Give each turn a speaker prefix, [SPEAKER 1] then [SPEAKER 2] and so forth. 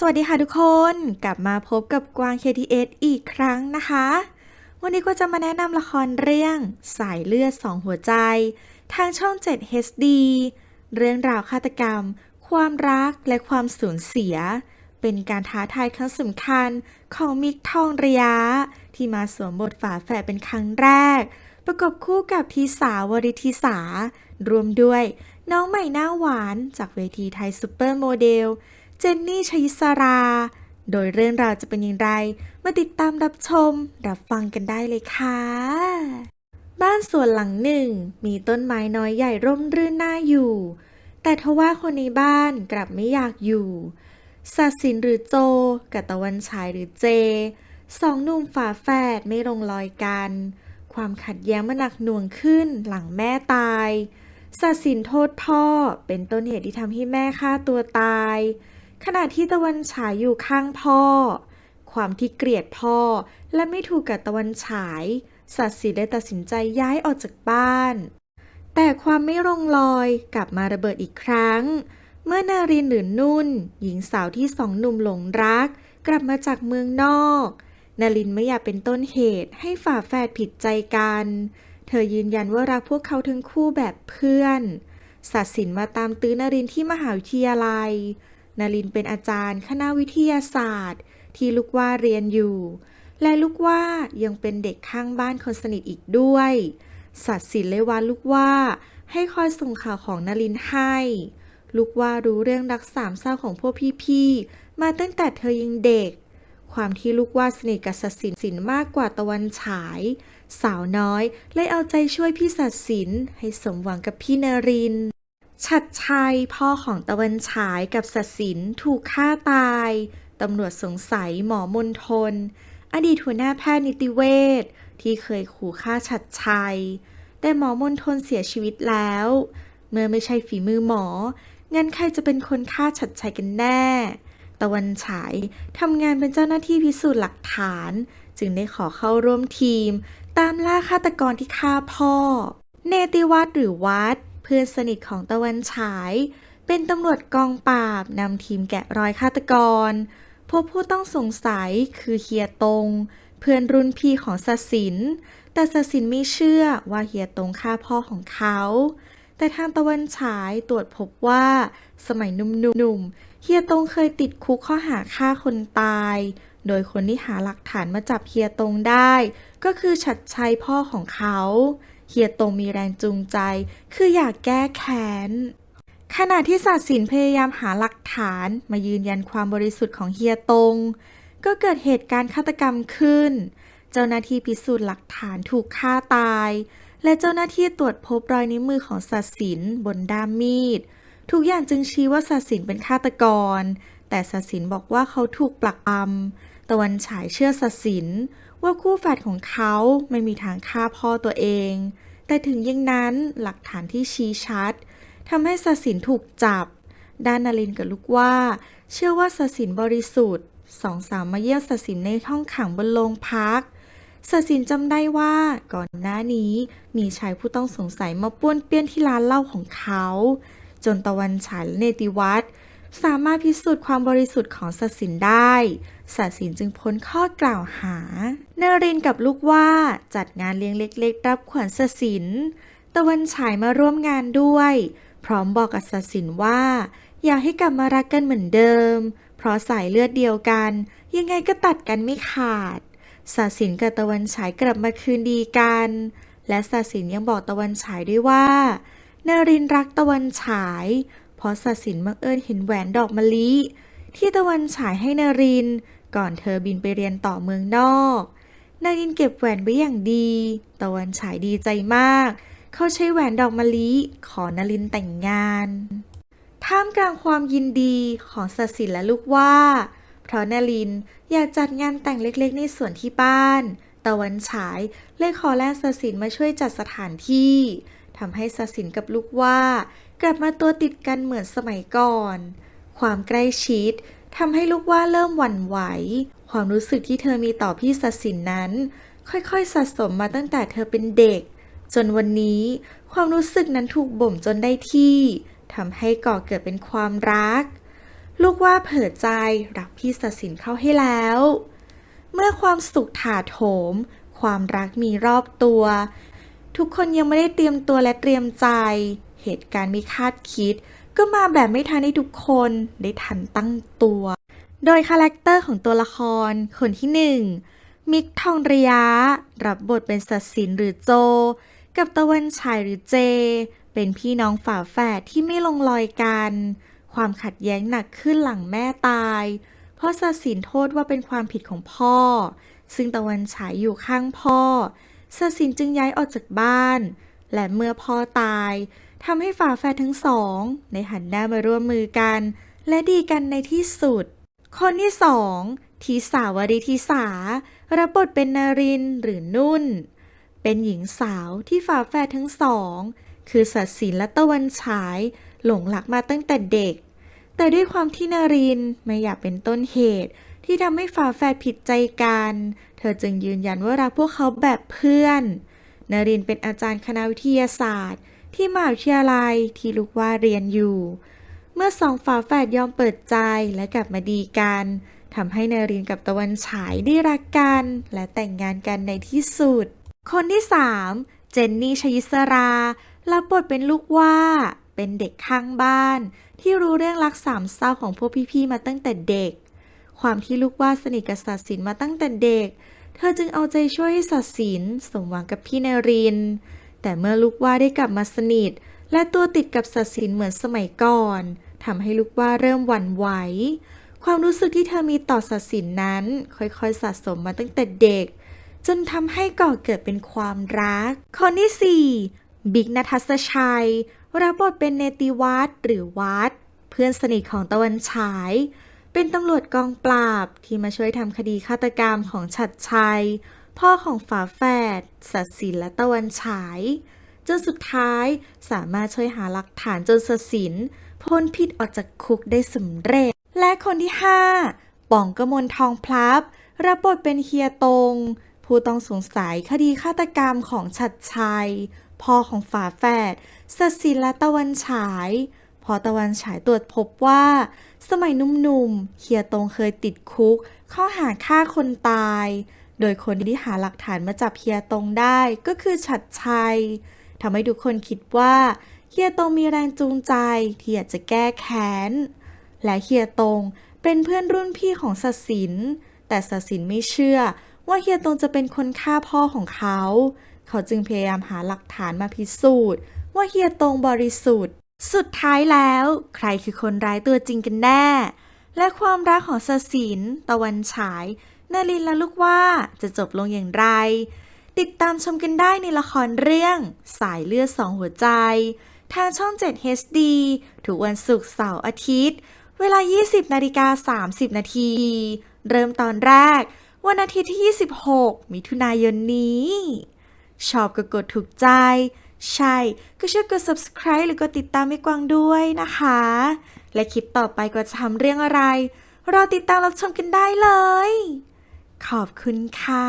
[SPEAKER 1] สวัสดีค่ะทุกคนกลับมาพบกับกวาง KTS อีกครั้งนะคะ วันนี้ก็จะมาแนะนำละครเรื่องสายเลือดสองหัวใจ ทางช่อง 7 HD เรื่องราวฆาตกรรม ความรักและความสูญเสีย เป็นการท้าทายครั้งสำคัญของมิกทองระยะ ที่มาสวมบทฝาแฝดเป็นครั้งแรก ประกบคู่กับทีสาวริธิสารวมด้วย น้องใหม่หน้าหวานจากเวทีไทยซูเปอร์โมเดล เจนนี่ชยิสรา โดยเรื่องราวจะเป็นอย่างไร มาติดตามรับชม รับฟังกันได้เลยค่ะ บ้านสวนหลังหนึ่ง มีต้นไม้น้อยใหญ่ร่มรื่นน่าอยู่ แต่ทว่าคนในบ้านกลับไม่อยากอยู่สัตสินหรือโจกับตะวันฉายหรือเจ สองหนุ่มฝาแฝดไม่ลงรอยกัน ความขัดแย้งมันหนักหน่วงขึ้นหลังแม่ตายสัตสินโทษพ่อเป็นต้นเหตุที่ทำให้แม่ฆ่าตัวตาย ขณะที่ตะวันฉายอยู่ข้างพ่อ ความที่เกลียดพ่อและไม่ถูกกับตะวันฉาย สัตสินเลยตัดสินใจย้ายออกจากบ้าน แต่ความไม่ลงรอยกลับมาระเบิดอีกครั้ง เมื่อนารินหรือนุ่น หญิงสาวที่สองหนุ่มหลงรัก กลับมาจากเมืองนอกนารินไม่อยากเป็นต้นเหตุให้ฝาแฝดผิดใจกัน เธอยืนยันว่ารักพวกเขาทั้งคู่แบบเพื่อน สัตสินมาตามตื้อนารินที่มหาวิทยาลัย นารินเป็นอาจารย์คณะวิทยาศาสตร์ ที่ลูกว่าเรียนอยู่ และลูกว่ายังเป็นเด็กข้างบ้านคนสนิทอีกด้วย สัตว์สินเลยว่าลูกว่า ให้คอยส่งข่าวของนารินให้ ลูกว่ารู้เรื่องรักสามเศร้าของพวกพี่ๆ มาตั้งแต่เธอยังเด็ก ความที่ลูกว่าสนิทกับสัตว์สินสินมากกว่าตะวันฉาย สาวน้อยเลยเอาใจช่วยพี่สัตว์สินให้สมหวังกับพี่นาริน ชัดชัยพ่อของตะวันฉายกับสัตสินถูกฆ่าตาย ตำรวจสงสัยหมอมนทน อดีตหัวหน้าแพทย์นิติเวชที่เคยขู่ฆ่าชัดชัย แต่หมอมนทนเสียชีวิตแล้ว เมื่อไม่ใช่ฝีมือหมอ งั้นใครจะเป็นคนฆ่าชัดชัยกันแน่ ตะวันฉายทำงานเป็นเจ้าหน้าที่พิสูจน์หลักฐาน จึงได้ขอเข้าร่วมทีม ตามล่าฆาตกรที่ฆ่าพ่อ เนติวัฒน์หรือวัด พื่อนสนิทของตะวันฉาย เป็นตำรวจกองปราบนำทีมแกะรอยฆาตกร พบผู้ต้องสงสัยคือเฮียตง เพื่อนรุ่นพี่ของสศิน แต่สศินไม่เชื่อว่าเฮียตงฆ่าพ่อของเขา แต่ทางตะวันฉายตรวจพบว่า สมัยหนุ่มๆเฮียตงเคยติดคุกข้อหาฆ่าคนตายโดยคนที่หาหลักฐานมาจับเฮียตงได้ ก็คือฉัดชัยพ่อของเขา เฮียตงมีแรงจูงใจ คืออยากแก้แค้น ขณะที่ศาสสินพยายามหาหลักฐานมายืนยันความบริสุทธิ์ของเฮียตง ก็เกิดเหตุการณ์ฆาตกรรมขึ้น เจ้าหน้าที่พิสูจน์หลักฐานถูกฆ่าตาย และเจ้าหน้าที่ตรวจพบรอยนิ้วมือของศาสสินบนด้ามมีด ทุกอย่างจึงชี้ว่าศาสสินเป็นฆาตกร แต่ศาสสินบอกว่าเขาถูกปลักปำตะวันฉายเชื่อศาสสิน ว่าคู่แฝดของเขาไม่มีทางฆ่าพ่อตัวเอง แต่ถึงอย่างนั้นหลักฐานที่ชี้ชัดทำให้ศาสินถูกจับ ด้านนารินกับลูกว่า เชื่อว่าศาสินบริสุทธิ์สองสาวมาเยี่ยมศาสินในห้องขังบนโรงพักศาสินจำได้ว่าก่อนหน้านี้มีชายผู้ต้องสงสัยมาป้วนเปี้ยนที่ร้านเหล้าของเขา จนตะวันฉายและเนติวัฒน์ สามารถพิสูจน์ความบริสุทธิ์ของศาสินได้ศาสินจึงพ้นข้อกล่าวหา เนรินกับลูกว่าจัดงานเลี้ยงเล็ก ๆ รับขวัญศาสิน ตะวันฉายมาร่วมงานด้วย พร้อมบอกกับศาสินว่า อยากให้กลับมารักกันเหมือนเดิม เพราะสายเลือดเดียวกัน ยังไงก็ตัดกันไม่ขาดศาสินกับตะวันฉายกลับมาคืนดีกัน และศาสินยังบอกตะวันฉายด้วยว่านารินรักตะวันฉาย เพราะศาสินบังเอิญเห็นแหวนดอกมะลิ ที่ตะวันฉายให้นาริน ก่อนเธอบินไปเรียนต่อเมืองนอก นารินเก็บแหวนไว้อย่างดี ตะวันฉายดีใจมาก เขาใช้แหวนดอกมะลิขอนารินแต่งงาน ท่ามกลางความยินดีของศาสินและลูกว่า เพราะนารินอยากจัดงานแต่งเล็กๆ ในสวนที่บ้าน ตะวันฉายเลยขอแลศาสินมาช่วยจัดสถานที่ทำให้ศาสินกับลูกว่า กลับมาตัวติดกันเหมือนสมัยก่อน ความใกล้ชิดทำให้ลูกว่าเริ่มหวั่นไหว ความรู้สึกที่เธอมีต่อพี่ศาสินนั้น ค่อยๆสะสมมาตั้งแต่เธอเป็นเด็ก จนวันนี้ความรู้สึกนั้นถูกบ่มจนได้ที่ทำให้ก่อเกิดเป็นความรัก ลูกว่าเผลอใจรับพี่ศศินเข้าให้แล้ว เมื่อความสุขถาโถม ความรักมีรอบตัว ทุกคนยังไม่ได้เตรียมตัวและเตรียมใจ เหตุการณ์ไม่คาดคิด ก็มาแบบไม่ทันให้ทุกคนได้ทันตั้งตัว โดยคาแรคเตอร์ของตัวละครคนที่หนึ่งมิกทองระยะ รับบทเป็นสัตสินหรือโจ กับตะวันฉายหรือเจ เป็นพี่น้องฝาแฝดที่ไม่ลงรอยกัน ความขัดแย้งหนักขึ้นหลังแม่ตาย เพราะสัตสินโทษว่าเป็นความผิดของพ่อ ซึ่งตะวันฉายอยู่ข้างพ่อสัตสินจึงย้ายออกจากบ้าน และเมื่อพ่อตายทำให้ฝาแฝดทั้งสองได้หันหน้ามาร่วมมือกัน และดีกันในที่สุด คนที่สองทีสาวรีทีสา รับบทเป็นนารินหรือนุ่น เป็นหญิงสาวที่ฝาแฝดทั้งสอง คือสัตสินและตะวันฉายหลงรักมาตั้งแต่เด็ก แต่ด้วยความที่นารินไม่อยากเป็นต้นเหตุที่ทำให้ฝาแฝดผิดใจกัน เธอจึงยืนยันว่ารักพวกเขาแบบเพื่อน นารินเป็นอาจารย์คณะวิทยาศาสตร์ ที่มหาวิทยาลัยที่ลูกว่าเรียนอยู่ เมื่อสองฝาแฝดยอมเปิดใจและกลับมาดีกันทำให้นารินกับตะวันฉายได้รักกัน และแต่งงานกันในที่สุด คนที่สามเจนนี่ชยิสรารับบทเป็นลูกว่า เป็นเด็กข้างบ้าน ที่รู้เรื่องรักสามเศร้าของพวกพี่ๆมาตั้งแต่เด็ก ความที่ลูกว่าสนิทกับศาสินมาตั้งแต่เด็ก เธอจึงเอาใจช่วยให้ศาสินสมหวังกับพี่นาริน แต่เมื่อลูกว่าได้กลับมาสนิท และตัวติดกับศาสินเหมือนสมัยก่อนทำให้ลูกว่าเริ่มหวั่นไหว ความรู้สึกที่เธอมีต่อศาสินนั้น ค่อยๆสะสมมาตั้งแต่เด็ก จนทำให้ก่อเกิดเป็นความรักคนที่4บิ๊กนัทศชัยรับบทเป็นเนติวัฒน์หรือวัด เพื่อนสนิทของตะวันฉาย เป็นตำรวจกองปราบที่มาช่วยทำคดีฆาตกรรมของฉัดชัย พ่อของฝาแฝดสัตสินและตะวันฉายจนสุดท้ายสามารถช่วยหาหลักฐานจนสสินพ้นผิดออกจากคุกได้สำเร็จ และคนที่ 5ป่องกมลทองพลับ รับบทเป็นเฮียตง ผู้ต้องสงสัยคดีฆาตกรรมของฉัดชัย พ่อของฝาแฝดสสินและตะวันฉาย พอตะวันฉายตรวจพบว่า สมัยหนุ่มๆเฮียตงเคยติดคุก ข้อหาฆ่าคนตาย โดยคนที่หาหลักฐานมาจับเฮียตงได้ก็คือฉัดชัยทำให้ทุกคนคิดว่าเฮียตงมีแรงจูงใจที่อยากจะแก้แค้น และเฮียตงเป็นเพื่อนรุ่นพี่ของศศิน แต่ศศินไม่เชื่อว่าเฮียตงจะเป็นคนฆ่าพ่อของเขา เขาจึงพยายามหาหลักฐานมาพิสูจน์ ว่าเฮียตงบริสุทธิ์ สุดท้ายแล้ว ใครคือคนร้ายตัวจริงกันแน่ และความรักของศศินตะวันฉายนารินและลูกว่าจะจบลงอย่างไร ติดตามชมกันได้ในละครเรื่อง สายเลือดสองหัวใจ ทางช่อง 7 HD ทุกวันศุกร์เสาร์อาทิตย์ เวลา 20นาฬิกา30 นาที เริ่มตอนแรก วันอาทิตย์ที่ 26 มิถุนายนนี้ ชอบก็กดถูกใจ ใช่ ก็ช่วยกด subscribe หรือกดติดตามไม่กวางด้วยนะคะ และคลิปต่อไปก็จะทำเรื่องอะไร รอติดตามรับชมกันได้เลย ขอบคุณค่ะ